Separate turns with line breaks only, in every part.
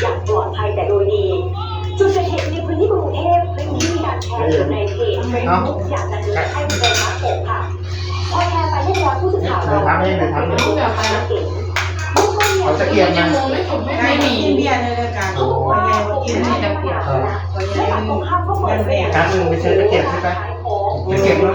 อย่างปลอดภัยแต่โดยดี จุดเกิดเหตุในพื้นที่กรุงเทพคลิปนี้มีการแชร์อยู่ในเพจเฟซบุ๊กอยากจะเตือนให้เป็นมาโกะค่ะพอแชร์ไปเรียบร้อยผู้สื่อข่าวเราเห็นผู้แล้วเก่งเบื้องต้เนี่ย
เขาจะเกียบน
ไม่มีเบียร์ในรายการ
เขาบอกว่า
ไงว่ากินไม่ได้เบียร์
เออ
และฝั่งตรงข้ามก็เปิดเผย
การมึงไปซื้อตะเกียบใช่ไหมตะเกียบมึง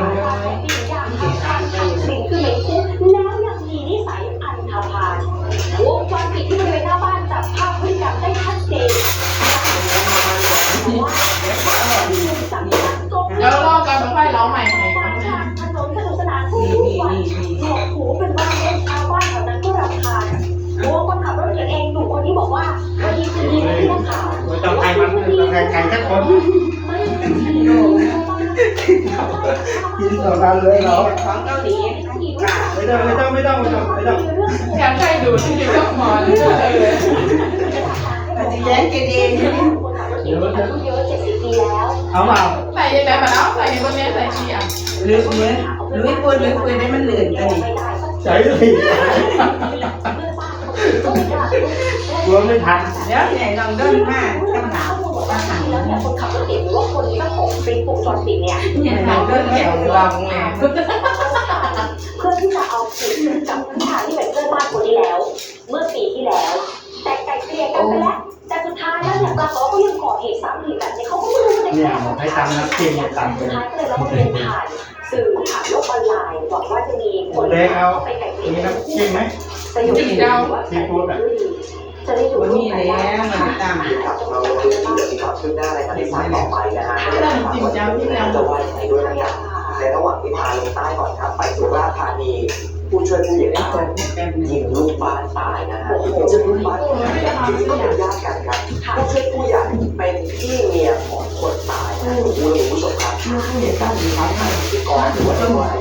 ใค
ร
ใครสักคน
ไม่เป็นทีโด
กินต่อกันเลยเรา
ของเกาหลี
ไม่ต้องไม่ต้องไม่ต้องไม่ต้องไม่ต้อง
อยากใครดูที่ดิวก็มอนเออ
อาจจะแย้งกันเอง
เก๋งอายุเยอะเจ็ดสิบปีแล้ว
เอาเปล่า
ใส่ยังไงมาแล้วใส่บนนี้ใส่ชีอะ
หรือเนื้อหรือพูดหรือคุยได้มันเหลื่อนกันนี่
ใช้เลยกลัวไม่ทัน
เดี๋ยวไหนลองเดินมากกำหนา ว
ว่าทางแล้วเนี่ยคนขับรถเก๋งหรือว่าคนที่เจ้าของคลิปวงจรปิดเนี่ย
เนี่ยลองเดินแถวลองไง
เพื่อที่จะเอาผิดกับผู้ชายที่เป็นเพื่อนบ้านคนนี้แล้ว เมื่อปีที่แล้ว แต่ไกลเกลี่ยกันไปแล้วแต่สุดท้ายแล้วเนี่ยปรากฏว่าเขายังก่อเหตุซ้ำอีกแบบนี้เขาก็ไม่รู้ว่าจะ
เนี่ย
แก้
บอกให้ตามน้ำจิ้มเนี่ยตามไป
สุดท้ายก็เลยร้องเรียนผ่านสื่อผ่านโลกออนไลน์หวังว่าจะมีคน
เล็กเอา
ไปไกลเกลี่
มี
ย
น้ำจิ้มไหม
จะอยู่ที่เจะได้อยู่
วันนี้แล้วมกันตาม
ครับเราเดี๋ยวมีความคืบหน้าอะไรกันในสายต่อไปนะฮะจะว่ายังไงด้วยนะครับในระหว่างที่พาลงใต้ก่อนครับไปสุราษฎร์ธานีผู้ช่วยผู้ใหญ่บ้านยิงลูกบ้านตายนะฮะจะลูกบ้านจริงๆก็เป็นญาติกันครับผู้ช่วยผู้ใหญ่เป็นพี่เมียของคนตายนะคุณผู้ชมครับเหตุการณ์นี้ครับที่ก่องหัวจังหวัดอายุ31โด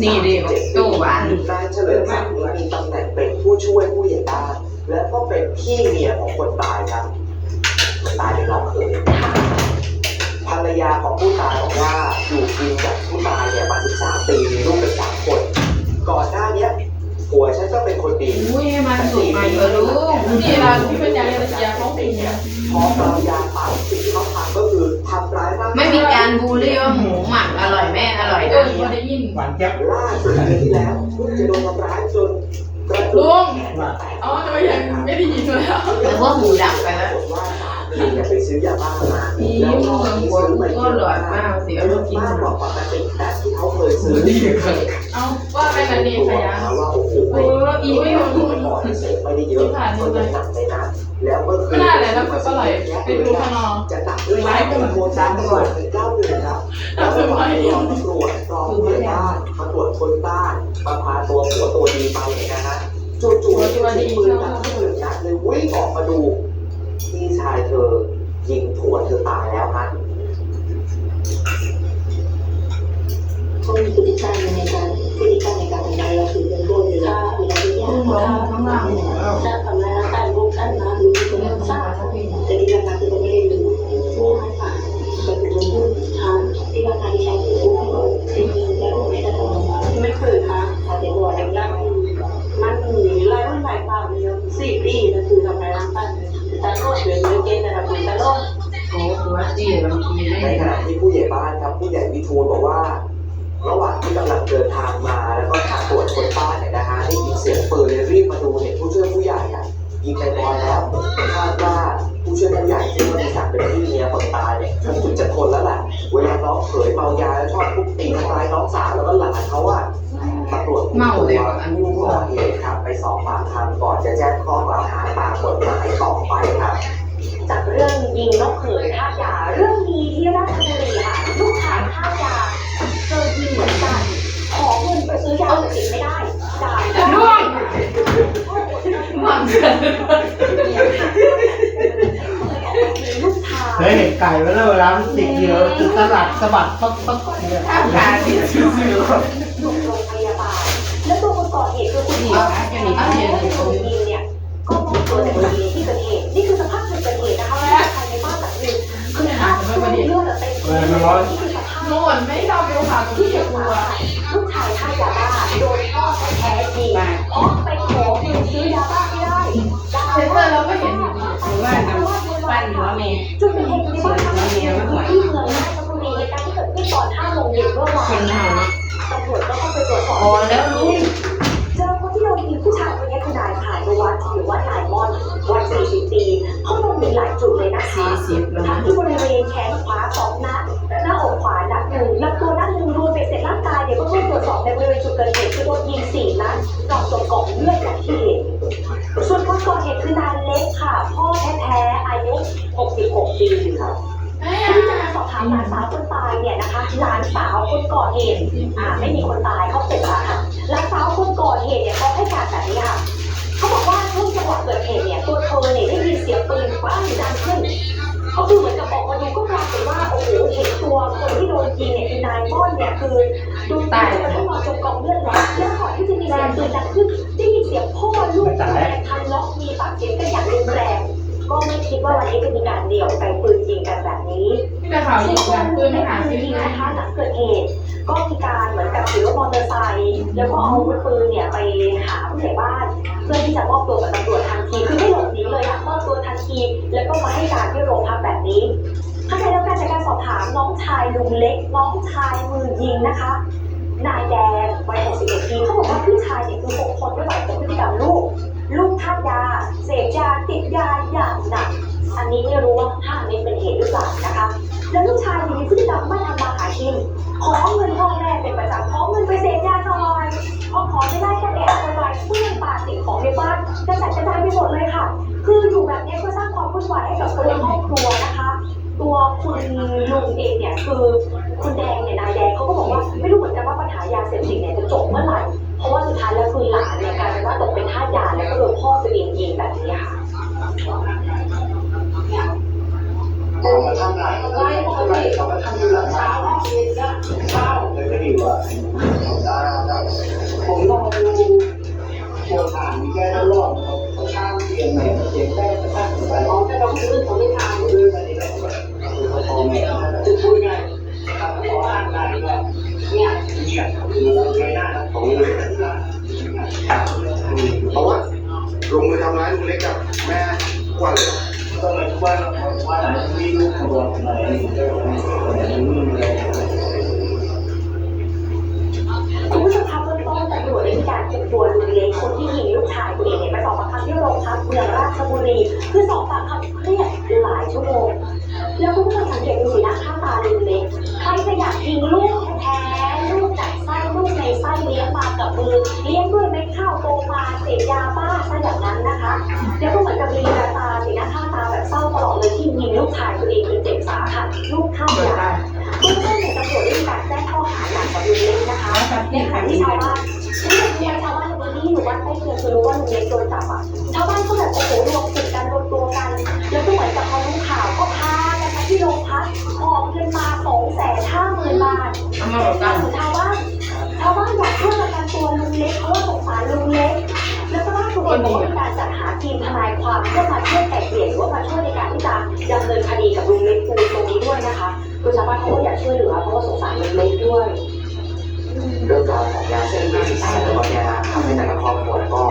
ศักดิ์อายุ
นี่ดิ
37
ตู้หวาน
นายเฉลิมศักดิ์มีตำแหน่งเป็นผู้ช่วยผู้ใหญ่บ้านและก็เป็นพี่เมียของคนตายครับคนตายเป็นน้องเขยภรรยาของผู้ตายบอกว่าอยู่กินกับผู้ตายเนี่ยมา 13 ปีมีลูกเป็นสามคน ก่อนหน้าเนี้ยผัวฉันก็เป็นคนดี
อุ้ยมันสุกมาเยอะลูกนี่เราที่เป็นยาเยาเขาเป็นยา
พอเมายาปั๊บสิ่งที่เขาทำก็คือทำร้ายร่างกาย
ไม่มีการบูลลี่ว่า นะ
อพอได้ยิน
หวานเจี๊ยบ
ล่าสุดเดือนที่แล้วเพิ่งจะโดนทำร้ายจนกระดู
ลุ
ก
ง
แขนแตก
อ๋อทำไมยังไม่ได้ยินเลยอะ
แต่ว่าหมูดับไป
ป
แล้
ราวกฏว่าสามีเนี่ยไปซื้อยาบ้ามา
อี
แล้ว
มึ
ก็
ง
ที่
กลัว
ซื้อ
กู
มา
ก็หลอดมากเสีย
เย
ลู
อะ
กกิน
มากกว่าปกติแต่ที่เขาเคยซื้อ
เอาว่าเป็นอันนี้ขยะ
ว่าโอ้โห
เอออีไม่ยอมพูด
ก่อนเสพไม่ได้เยอะก็ยังหนักในนั้น แล้วเมื่อคื
ไม่
น
น่าเลยแล้วก็อร่อยไปดูข้างนอก
จะหนักด้วยไม้เป็นโทรตามตำรวจถึงเก้าเดือนครับแล้วก็ตำรวจกองผู้ใหญ่บ้านมาตรวจคนบ้านมาพาตัวผัวตัวดีไปเนี่ยนะฮะจู่ๆตัวดีปืนดังขึ้นหนึ่งนัดเลยวิ่งออกมาดูพี่ชายเธอยิงผัวเธอตายแล้วฮะ
เขามีพฤติกรรมในการ
บ้านครับผู้ใหญ่วิทูลบอกว่า ระหว่างที่กำลังเดินทางมาแล้วก็ทางตรวจคนบ้านเนี่ยนะฮะได้ยินเสียงปืนเลยรีบมาดูเห็นผู้ช่วยผู้ใหญ่อะยิงในบอลแล้วคาดว่าผู้ช่วยผู้ใหญ่ที่มีศักดิ์เป็นพี่เมียคนตายเนี่ยคงจุดจะทนแล้วแหละเวลาน้องเขยเมายาแล้วชอบทุบตีทำร้ายน้องสาวแล้วก็หลานเขาอะตำรวจคุมตัวผู้ก่อเหตุครับไปสอบปากคำก่อนจะแจ้งข้อกล่าวหาตามกฎหมายต่อไปครับ
จากเรื่องยิงนกเขยท่ายาเรื่องนี้ที่ราชบุรีค่ะลูกชายท่ายาเจอยิงเหมือนกันขอเงินไปซื้อยาเสพติดไม่ได้จ่ายไม่ได้
หวังเกิน
ลูกชาย
เคยเห็นไก่ไว้แล้วเวลามันติดเยื่อจุดสลัดสะบัดปั๊บปั๊บเนี่ย
ถ้าขาดที่ซื้อ
ถูกโรงพยาบาลแล้วตัวคนก่อเหตุคือคุณหมอที่ถูกยิงเนี่ยก็มอบตัวแต่ในเกิดเหตุนี่คือสภาพ จุดเกิดเหตุนะคะภายในบ้านหลังหนึ่งคือน้ำเลือดเต็มที่นี่คือสภาพ
นู่นไม่ชอบดูข่าวตรง
ที่
ที่
เชียง
ก
ให
ลั
ม่
ว
ลูกชายฆ่ายาบ้าโดนพ่อแท้ๆยิงเพราะไปขอเงินซื้อยาบ้าไม่ได้
เซนเตอร์เราก็เห็นอยู่ดี
หรือว่าทำปั้นหัวแม่
จุดเกิดเหตุในบ้านทางเมียที่เมืองราชบุรีเหตุการณ์ที่เกิดขึ้นตอน5โมงเย็นเมื่อวา
คนนเฮาเนาะ
ตำรวจก็ต้องไปตรวจสอบ
พอแล้วลุง
เจอคนที่โดนยิงผู้ชายคนนี้คือนายผ่านวัฒน์หรือว่านายม่อนวัย40ปีเขา จุดเลยนะคะ
สี่สิบแล้ว
ทั้
นะ
งที่บริเวณแขนขวาสองนัดหน้าอกขวานัดหนึ่งลำตัวนัดหนึ่งรวมเป็นเสร็จร่างกายเนี่ยก็ต้องตรวจสอบในบริเวณจุดเกิดเหตุคือโดนยิงสี่นัดกล่องจมกล่องเลือดอย่างที่เห็นส่วนคนก่อเหตุคือนายเล็กค่ะ พ่อแท้ๆอายุ 66 ปีค่ะ
แม่
ที่จะมาสอบถามหลานสาวคนตายเนี่ยนะคะหลานสาวคนก่อเหตุอ่าไม่มีคนตายเขาเจ็บสาหัสหลานสาวคนก่อเหตุเนี่ยเขาให้การแบบนี้ค่ะเขาบอกว่าช่วงจังหวะเกิดเหตุเนี่ยตัว เธอเนี่ยได้ยินเสียงปืนปั้งดังขึ้นเขาคือเหมือนกับออกมาดูก็ปรากฏว่าโอ้โหเห็นตัวคนที่โดนยิงเนี่ยคือนายม่อนเนี่ยคือดูตายแล้วก็นอนจมกองเลือดแล้วแล้วก่อนที่จะมีเสียงปืนดังขึ้นได้ยินเสียงพ่อลูกแม่ทะเลาะมีปากเสียงกันอย่างรุนแรงก็ไม่คิดว่าวันนี้จะมีการเดี่ยวไปปืนยิงกันแบบนี้
ที่แต่ข่าวยิงกันปืนไม่หาซื้อ
ที่
ที่ไหน
นะคะหลังเกิดเหตุ ก็มีการเหมือนกับขี่รถมอเตอร์ไซค์แล้วก็เอาอาวุธปืนเนี่ยไปหาผู้ใหญ่บ้าน เพื่อที่จะมอบตัวกับตำรวจทันทีคือไม่หลบหนีเลยอะมอบตัวทันที แล้วก็มาให้การที่โรงพักแบบนี้ขณะเดียวกันจากการสอบถามน้องชายลุงเล็ก น้องชายมือยิงนะคะนายแดงวัย61ปีเขาบอกว่าพี่ชายเนี่ยคือหกคนไม่ไหวกับพฤติกรรมลูก ลูกทานยา เสพยาติดยาอย่างหนัก อันนี้ไม่รู้ว่าห้าเม็ดเป็นเหตุหรือเปล่านะคะ แล้วลูกชายที่มีพฤติกรรมไม่ทำมาหากิน ขอเงินพ่อแม่เป็นประจำขอเงินไปเสพยาหน่อยพอขอไม่ได้ก็แอบไปไว้เพื่อนปาสิ่งของในบ้านกระจัดกระจายไปหมดเลยค่ะ คืออยู่แบบนี้ก็สร้างความวุ่นวายให้กับคนในครอบครัวนะคะ ตัวคุณลุงเองเนี่ยคือคุณแดงเนี่ยนายแดงเขาก็บอกว่าไม่รู้เหมือนกันว่าปัญหายาเสพติดเนี่ยจะจบเมื่อไหร่ เพราะว่าสุดท้ายแล้วคือหลานเนี่ยกลายเป็นว่าตกเป็นทาสยาแล้วก็โดนพ่อตัวเองยิงแบบนี้ค่ะ
ผมมาทำหลายก็ได้ปกติ เขามาทำอยู่หลังบ้านเช้าเลยก็ดีกว่าผมลองดูโบราณมีแค่รอบเขาข้ามเตียงไหนเตียงแค่ข้างไปอ๋อถ้าเราซื้อเขาไม่ทานซื้อมาดีแล้วเขาพอไหมจะพูดไงครับขออ่านได้ก็เนี่ยเงียบไม่น่าของเลยเพราะว่าลงมือทำร้ายลุงเล็กกับแม่กว่าเลยก็เลยว่าว่าไหนที่ลูกวน
คุณผู้ชมคะเบื้องต้นตำรวจได้มีการคุมตัวลุงเล็กคนที่ยิงลูกชายตัวเองเนี่ยไปสอบปากคำที่โรงพักเมืองราชบุรี คือสอบปากคำเครียดหลายชั่วโมง แล้วคุณผู้ชมสังเกตดูสีหน้าค่าตาลุงเล็กใครจะอยากยิงลูกแท้ๆลูกจากไส้ลูกในไส้เลี้ยงมากับมือเลี้ยงด้วยเม็ดข้าวโตมาเสพยาบ้าซะอย่างนั้นนะคะ แล้วก็เหมือนกับมีหน้าตาสีหน้าค่าตาแบบเศร้าตลอดเลยที่ ลูกชายตัวเองจนเจ็บสาหัสลูกข้ามยาเบื้องต้นเนี่ยตำรวจได้มีการแจ้งข้อหาหนักกับลุงเล็กนะคะในขณะที่ชาวบ้านที่ชาวบ้านในพื้นที่อยู่วัดใกล้เคียงคือรู้ว่าลุงเล็กโดนจับอะชาวบ้านก็แบบโอ้โหรวมกลุ่มกันรวมตัวกัน แล้วก็เหมือนกับพอรู้ข่าวก็พากันมาที่โรงพักหอบเงินมาสองแสนห้าหมื่นบาท
เอามาบอกกัน
ชาวบ้านชาวบ้านอยากช่วยประกันตัวลุงเล็กเพราะว่าสงสารลุงเล็ก แล้วก็ล่าสุดเองบอกว่ามีการจัดหา ทีมทนายความเพื่อมาช่วยไกล่เกลี่ยหรือว่ามาช่วยในการที่จะดำเนินคดีกับลุงเล็กปูตรงนี้ด้วยนะคะคือชาวบ้านเขาก็อยากช่วยเหลือเพราะว่าสงสารลุงเล็กด้วย
เรื่องราวของยาเสพติดแล้วก็เนี่ยนะทำให้แต่ละครอบครัวก็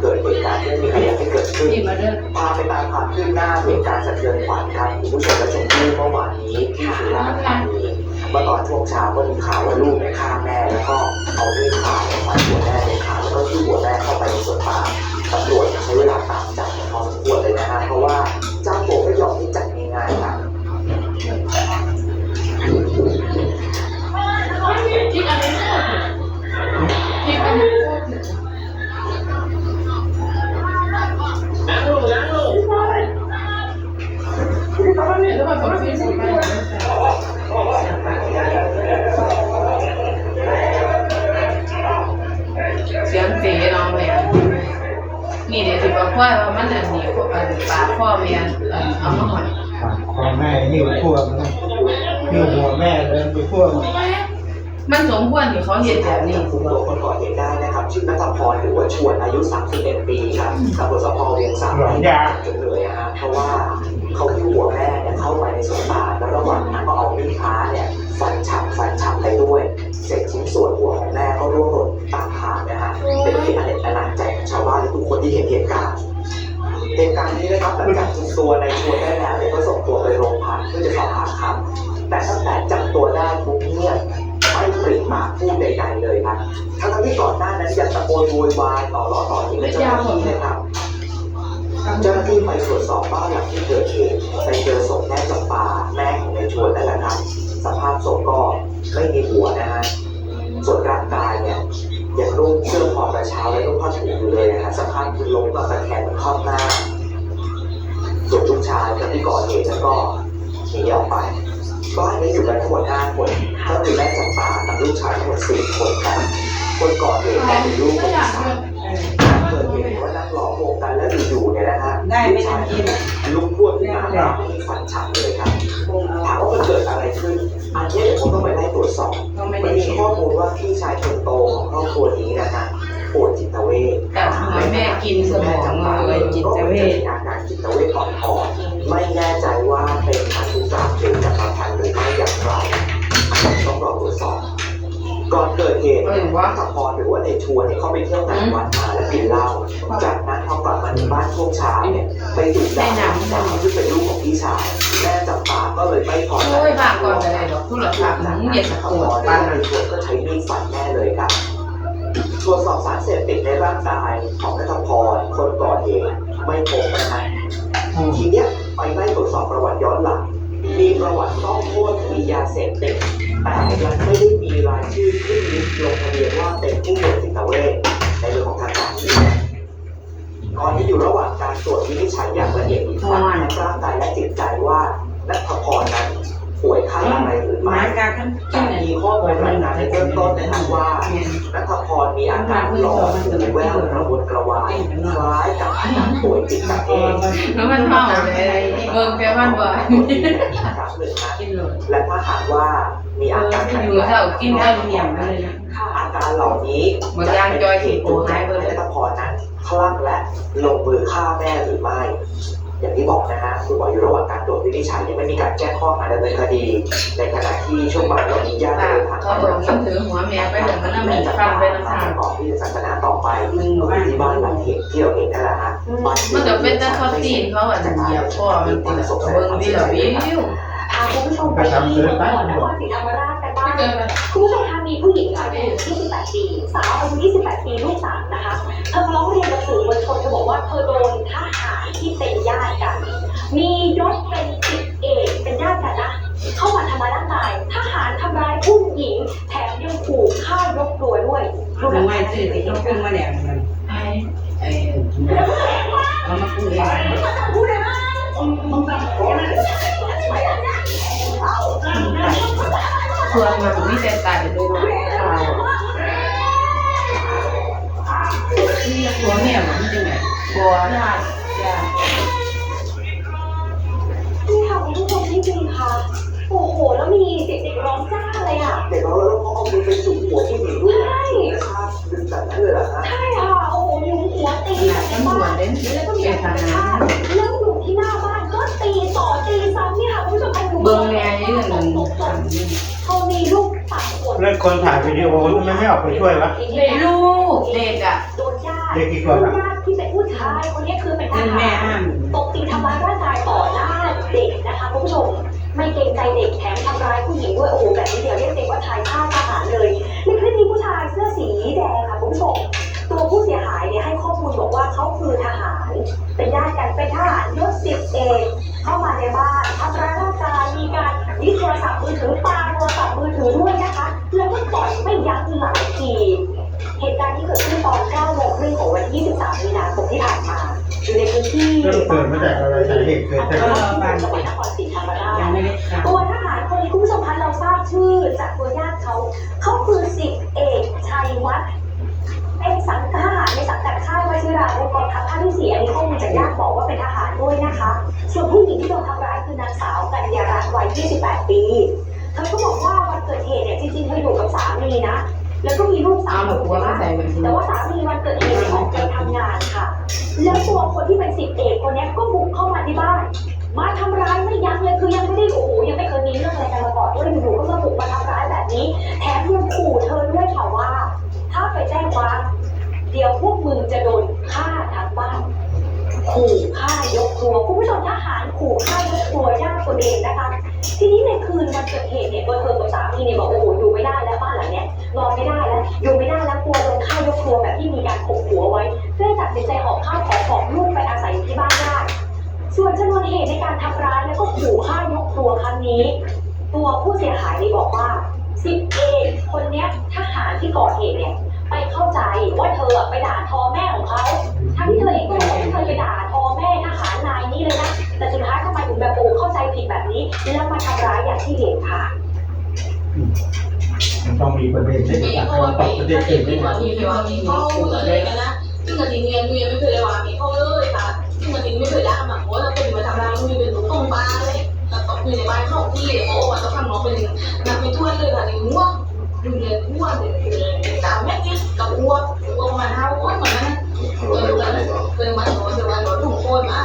เกิดเหตุการณ์ที่ไม่มีใครอยากให้เกิดขึ้น
นี่มเด้อ
พาไปตามความคืบหน้าเหตุการณ์สะเทือนขวัญครับคุณผู้ชมและชมพู่เมื่อวานนี้ที่สุราษฎร์ธานีเมื่อตอนช่วงเช้าก็มีข่าวว่าลูกเนี่ยฆ่าแม่แล้วก็เอาเรื่องข่าวฟันหัวแม่ในขาแล้วก็ที่หัวแม่เข้าไปในสวน นี่เดี๋
ยวสิบอกว่ามันอันนี้อันปากพ่อแม่อันเอามาหอย
ปากคอแม่หิ้วทั่วมันนะหิ้วหัวแม่เดินไปทั่วมัน
มันสมควรที่เขาเห็นแบบนี้
คุมตัวคนก่อเหตุได้นะครับชื่อนัทพรหรือว่าชวนอายุ 31 ปีครับตำรวจสพเวียงสา
หลอนยา
จนเลยนะฮะเพราะว่าเขาที่หัวแม่เนี่ยเข้าไปในสวนตาลแล้วระหว่างนั้นก็เอามีดพระเนี่ยฟันฉับฟันฉับไปด้วยเศษชิ้นส่วนหัวของแม่ก็ร่วงหล่นตามทางนะฮะเป็นที่อเนจอนาจใจ ชาวบ้านและทุกคนที่เห็นเหตุการณ์เหตุการณ์นี้นะครับหลังจากคุมตัวในชวนได้แล้วเนี่ยก็ส่งตัวไปโรงพักเพื่อจะสอบปากคำแต่ตั้งแต่จับตัวได้ปุ๊บเนี่ยไม่ปริปากพูดใดๆเลยครับทั้งๆที่ก่อนหน้านั้นยังตะโกนโวยวายต่อล้อต่อเถียงกับเจ้าหน้าที่นะครับเจ้าหน้าที่ไปตรวจสอบบ้านหลังที่เกิดเหตุไปเจอศพแม่จำปาแม่ของในชวนนั่นแหละครับสภาพศพก็ไม่มีหัวนะฮะส่วนร่างกายเนี่ย ยังนุ่งเสื้อคอกระเช้าและนุ่งผ้าถุงอยู่เลยนะฮะสภาพคือล้มกับตะแคงครอบหน้าส่วนลูกชายกับที่ก่อเหตุนั้นก็หนีออกไปบ้านนี้อยู่กันทั้งหมดห้าคนก็คือแม่จำปากับลูกชายทั้งหมดสี่คนครับคนก่อเหตุเนี่ยเป็นลูกคนที่สามเกิดเหตุว่านั่งล้อมวงกันแล้วอยู่ๆเนี่ยนะฮะ
ได้ไม่ทันกิน
ลุกพวดขึ้นมาแล้วมีฝันฉับเลยครับถามว่ามันเกิดอะไรขึ้น อันนี้เดี๋ยวผมต้องไปไล่ตรวจสอบ
ก็ไม่
มั
ได้
นมี
กิน
ข้อมูลว่าพี่ชายคนโตของครอบครัวนี้นะฮะป่วยจิตเวช
แต่ทำไมแม่กินสมองมาเลยจิตเวช
อาการจิตเวชอ่อนๆไม่แน่ใจว่าเป็นพันธุกรรมหรือจะมาพันธุ์หรือไม่อย่างไรอันนี้ต้องรอตรวจสอบ ก่อนเกิดเหตุเนี่ยว่าขับพรหรือว่าในชวนเนี่ยเขาไปเที่ยวงานวัดมาแล้วกินเหล้าจากนั้นพอกลับมาที่บ้านช่วงเช้าเนี่ยไปถูกด่าสาวซึ่งเป็นลูกของพี่ชายแม่จับปาก็เลยไม่พอใจ
โอ้ยบางก่อนอะไรหรอกพูดหรอกครับมึงอย่าสะ
ขับ
ก
พ
ด
ร
ปัน
ในชวนก็ใช้มีดฟันแม่เลยครับตรวจสอบสารเสพติดในร่างกายของนัทพรคนก่อเหตุไม่พบนะฮะทีเนี้ยไปไล่ตรวจสอบประวัติย้อนหลังมีประวัติต้องโทษคดียาเสพติดแต่ยังไม่ได้มี รายชื่อขึ้นลิสต์ลงทะเบียนว่าเป็นผู้ป่วยจิตเวชในเรื่องของทางการแพทย์ตอนนี้อยู่ระหว่างการตรวจวินิจฉัยอย่างละเอียดอีกครั้งทั้งร่างกายและจิตใจว่านัทพรนั้นป่วยไข้อะไรหรือ
หมา
ไม่
กากันกิ
แต่
นเนี่ย
มีข้อมูลรายงานในเบื้องต้นนะครับว่านัทพรมีอาการหลอนหูแว่วกระวนกระวายคล้ายกับอาการป่วยจิตเภท
แล้วมันเมาเลยเบิ่งแกมันบ่อย
ครั้งหนึ่งนะ
กินเลย
และถ้าหากว่า มีอาการ
อยู่เท่ากินได้เหนียวเลยนะ
อาการเหล่านี้
บางอย่างจอยถีบโอ้หายไปเลย
นัทพรนั้นคลั่งและลงมือฆ่าแม่หรือไม่อย่างที่บอกนะฮะคุณหมออยู่ระหว่างการตรวจวินิจฉัยยังไม่มีการแจ้งข้อหาดำเนินคดี ในขณะที่ช่วงบ่ายวันนี้ญาติ
ปา
เดิ
ก
นทาง
เขาบอกมันถือหัวแม่ไปเดี๋ยวมันน่ะมีฟันไปน้ำตา
ก่อนที่จะศาสนาต่อไปที่บ้านหลังเหตุที่เราเห็นนั่นแหละฮะ
มันก็เป็นแต่ข้อตีนเขาอะเหยียบพ่อมันติดเบิ่งดีละวิว
พา คุณผู้ชมไปที่จังหวัดนครศรีธรรมราชกันบ้างคุณผู้ชมคะมีผู้หญิงอายุ28 ปีสาวอายุ28 ปีลูกสามนะคะเธอมาร้องเรียนกับสื่อมวลชนเธอบอกว่าเธอโดนทหารที่เป็นญาติกัน มียศเป็นสิบเอกเป็นญาติกันนะเข้ามาทำร้ายร่างกายทหารทำร้ายผู้หญิง แถมยังขู่ฆ่ายกครัวด้วยดู
รู้
นะ
ไหมซื้อที่เขาขึ้นมาเนี่ยมันไอ้เอามาคุยกัน
พูดเลยนะ
ส่วนมันมีแต่ไตด้วยเนาะข่าว
ตัวเนี่ยมันจะไง
บัวญาติญาติ
นี่ค่ะคุณผู้ชมจริงค่ะโอ้โห แล้วมีเด็กๆร้องจ้าเลยอะ
เด็กเราแล้วเขาเอามือไปจุ่มหัวผู้หญิงด้วย
ใช่
ครับดึงแบบนั้นเลยเหรอฮะ
ใช่ค่ะโอ้โหยุงหัวตี
ขนาด
ใน
ตำรว
บ้าน
เด่น
แล้วก็มี
เป็น
อาการ ค
น
แล้วคนถ่ายวิดีโอทำไมไม่ออกไปช่วยวะ
ลูกเด็กอะ
โดนญาติ
เด็กกี่คนอะ
ญาติที่เป็นผู้ชายคนนี้คือเป็นท
เป็น
หา
แม่
ร
ห้าม
ตบตีทำร้ายร่างกายต่อหน้าเด็กนะคะคุณผู้ชม ไม่เกรงใจเด็กแถมทำร้ายผู้หญิงด้วยโอ้โหแบบนี้เดียวเรียกเด็กว่าชายฆ่าทหารเลยในคลิปนี้ผู้ชายเสื้อสีแดงค่ะคุณผู้ชม ตัวผู้เสียหายเนี่ยให้ข้อมูลบอกว่าเขาคือทหาร เป็นญาติกันเป็นทหารยศสิบเอกเข้ามาในบ้านทำร้ายร่างกายมีการยึดโทรศัพท์มือถือปาโทรศัพท์มือถือด้วยนะคะแล้วก็ต่อยไม่ยั้งหลายทีเหตุการณ์ที่เกิดขึ้นตอน9โมงครึ่งของวันที่23มีนาคมที่ผ่านมาอยู่ในพื้นที่
เริ่มเกิดมาจากอะไรสาเหตุเกิดจาก
อะ
ไร
จังหวัดนครศรีธรรมราชตัวทหารคนนี้คุณผู้ชมคะเราทราบชื่อจากตัวญาติเขาเขาคือสิบเอกชัยวัฒน์เป็นสังกัดทหาในสังกัดค่ายวชิราวุธกองทัพภาคที่สี่อันนี้ข้อมูลจากญาติบอกว่าเป็นทหารด้วยนะคะ ส่วนผู้หญิงที่โดนทำร้ายคือนางสาวกัญญารัตน์วัย 28 ปี เธอก็บอกว่าวันเกิดเหตุเนี่ยจริงๆเธออยู่กับสามีนะ แล้วก็มีลูกสา
เอา
ว
หมด
ค
หัวนมา
นะ
ใส่บัญชี
แต่ว่าสามีวันเกิดเหตุเนี่ยออกไปทำงานค่ะ แล้วตัวคนที่เป็นสิบเอกคนเนี้ยก็บุกเข้ามาที่บ้าน มาทำร้ายไม่ยั้งเลยคือยังไม่ได้โอ้โหยังไม่เคยมีเรื่องอะไรกันมาก่อนด้วยอยู่ๆก็มาบุกมาทำร้ายแบบนี้ แถมยังขู่เธอด้วยค่ะว่า ถ้าไปแจ้งความเดี๋ยวพวกมึงจะโดนฆ่าทั้งบ้านขู่ฆ่ายกครัวคุณผู้ชมทหารขู่ฆ่ายกครัวญาติตัวเองนะคะทีนี้ใน คืนวันเกิดเหตุเนี่ยตัวเธอกับสามีเนี่ยบอกโอ้โหอยู่ไม่ได้แล้วบ้านหลังเนี้ยนอนไม่ได้แล้วอยู่ไม่ได้แล้วกลัวโดนฆ่ายกครัวแบบที่มีการข่มหัวไว้เพื่อตัดสินใจหอบข้าวของของลูกไปอาศัยอยู่ที่บ้านญาติส่วนชนวนเหตุในการทำร้ายแล้วก็ขู่ฆ่ายกครัวครั้งนี้ ตัวผู้เสียหายเนี่ยบอกว่าสิบเอกคนเนี้ยทหารที่ก่อเหตุเนี่ยไปเข้าใจว่าเธอไปด่าทอแม่ของเขาทั้งที่เธอเองก็บอกว่าเธอไปด่าทอแม่ทหารนายนี้เลย ติดแบบนี้ แล้วมาทำร้ายอย่างที่เห็นค่ะ
มันต้องมีประเด็นที่
ต้อง
ตอบประเด็นที่
ง
ม่ได้มี
เลยวามีเขาเหมือนเลยกันนะซึ่งอันนี้เนี่ยนุ้ยไม่เคยเลยวามีเขาเลยค่ะซึ่งอันนี้ไม่เคยได้มาเพราคว่าเป็นมาทำร้ายนุ้ยเป็นลูกตรงบ้านเลยแล้วก็อยู่ในบ้านเขาที่โอ้ว่าต้องทำน้องเป็นนักไปทั่วเลยค่ะในง่วงอยู่ในง่วงเลยสามแม่เนี่ยกับอ้วกอ้วกมาห้าอ้วกมานั่นเออเป็นมาโดนแต่ว่าโดนถุมโคนมา